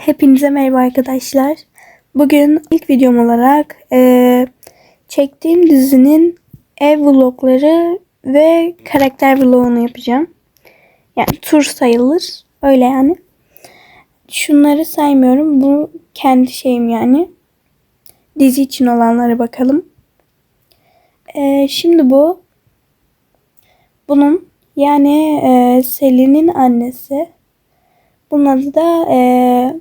Hepinize merhaba arkadaşlar. Bugün ilk videom olarak eee, çektiğim dizinin ev vlogları ve karakter vlogunu yapacağım. Yani tur sayılır. Öyle yani. Şunları saymıyorum. Bu kendi şeyim yani. Dizi için olanlara bakalım. Eee, şimdi bu bunun yani eee Selin'in annesi. Bunun adı da eee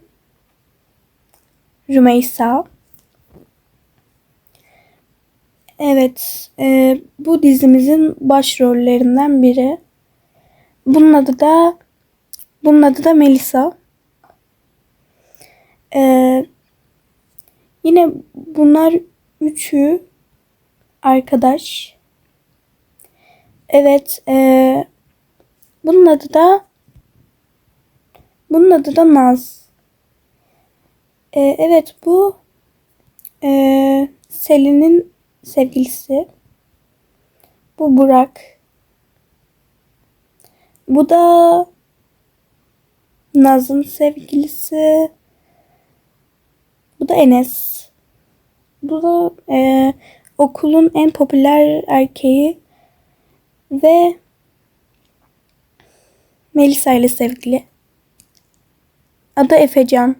Rümeysa. Evet, eee, bu dizimizin başrollerinden biri. Bunun adı da bunun adı da Melisa. Eee, yine bunlar üçü arkadaş. Evet, eee, bunun adı da bunun adı da Naz. Ee, evet bu ee, Selin'in sevgilisi. Bu Burak. Bu da Naz'ın sevgilisi. Bu da Enes. Bu da ee, okulun en popüler erkeği ve Melisa ile sevgili. Adı Efecan.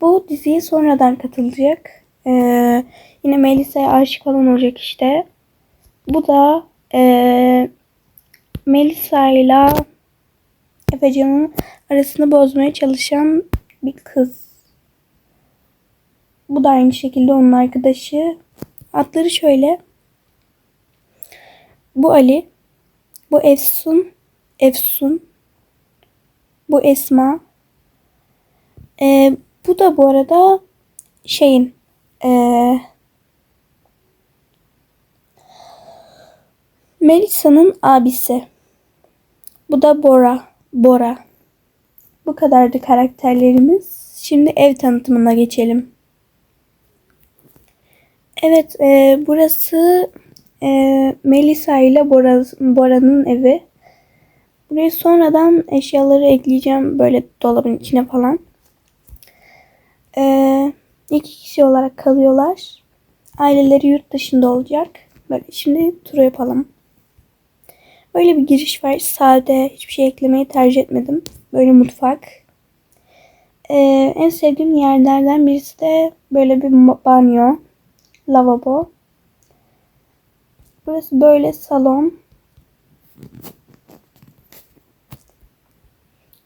Bu diziye sonradan katılacak. Ee, yine Melisa'ya aşık falan olacak işte. Bu da ee, Melisa ile Efecan'ın arasını bozmaya çalışan bir kız. Bu da aynı şekilde onun arkadaşı. Adları şöyle. Bu Ali. Bu Efsun. Efsun. Bu Esma. Ee, da bu arada şeyin ee, Melisa'nın abisi. Bu da Bora. Bora. Bu kadardı karakterlerimiz. Şimdi ev tanıtımına geçelim. Evet, e, burası e, Melisa ile Bora, Bora'nın evi. Buraya sonradan eşyaları ekleyeceğim böyle dolabın içine falan. Ee, iki kişi olarak kalıyorlar. Aileleri yurt dışında olacak. Böyle şimdi turu yapalım. Böyle bir giriş var. Sade. Hiçbir şey eklemeyi tercih etmedim. Böyle mutfak. Ee, en sevdiğim yerlerden birisi de böyle bir banyo. Lavabo. Burası böyle salon.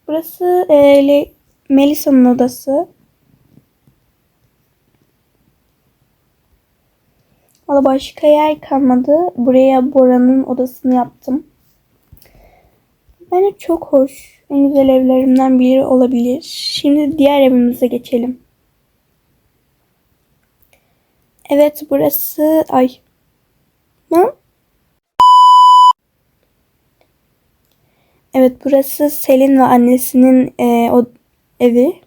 Burası e, Melisa'nın odası. Valla başka yer kalmadı. Buraya Bora'nın odasını yaptım. Bence çok hoş. En güzel evlerimden biri olabilir. Şimdi diğer evimize geçelim. Evet burası... Ay. Ne? Evet burası Selin ve annesinin e, o evi.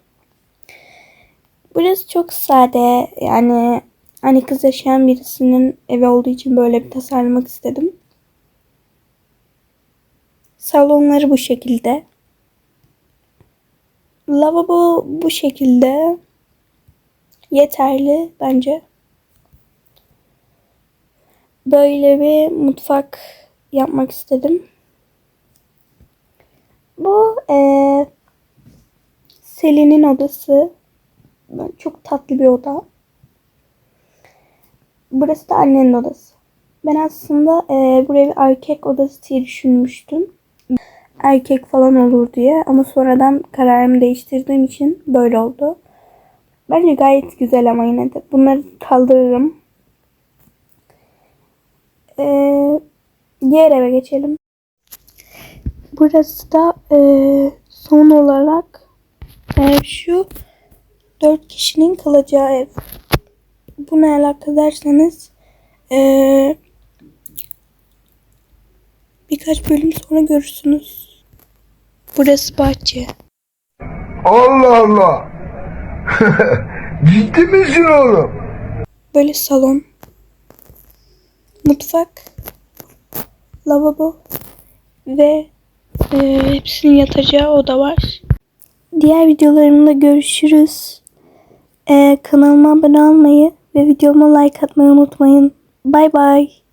Burası çok sade. Yani Hani kız yaşayan birisinin evi olduğu için böyle bir tasarlamak istedim. Salonları bu şekilde. Lavabo bu şekilde. Yeterli bence. Böyle bir mutfak yapmak istedim. Bu e, Selin'in odası. Çok tatlı bir oda. Burası da annenin odası. Ben aslında e, buraya bir erkek odası diye düşünmüştüm. Erkek falan olur diye ama sonradan kararımı değiştirdiğim için böyle oldu. Bence gayet güzel ama yine de. Bunları kaldırırım. Ee, diğer eve geçelim. Burası da e, son olarak e, şu dört kişinin kalacağı ev. Bu ne alaka derseniz ee, birkaç bölüm sonra görürsünüz. Burası bahçe. Allah Allah. Ciddi misin oğlum? Böyle salon. Mutfak. Lavabo. Ve Ee, hepsinin yatacağı oda var. Diğer videolarımda görüşürüz. Ee, kanalıma abone olmayı ve videoma like atmayı unutmayın. Bay bay.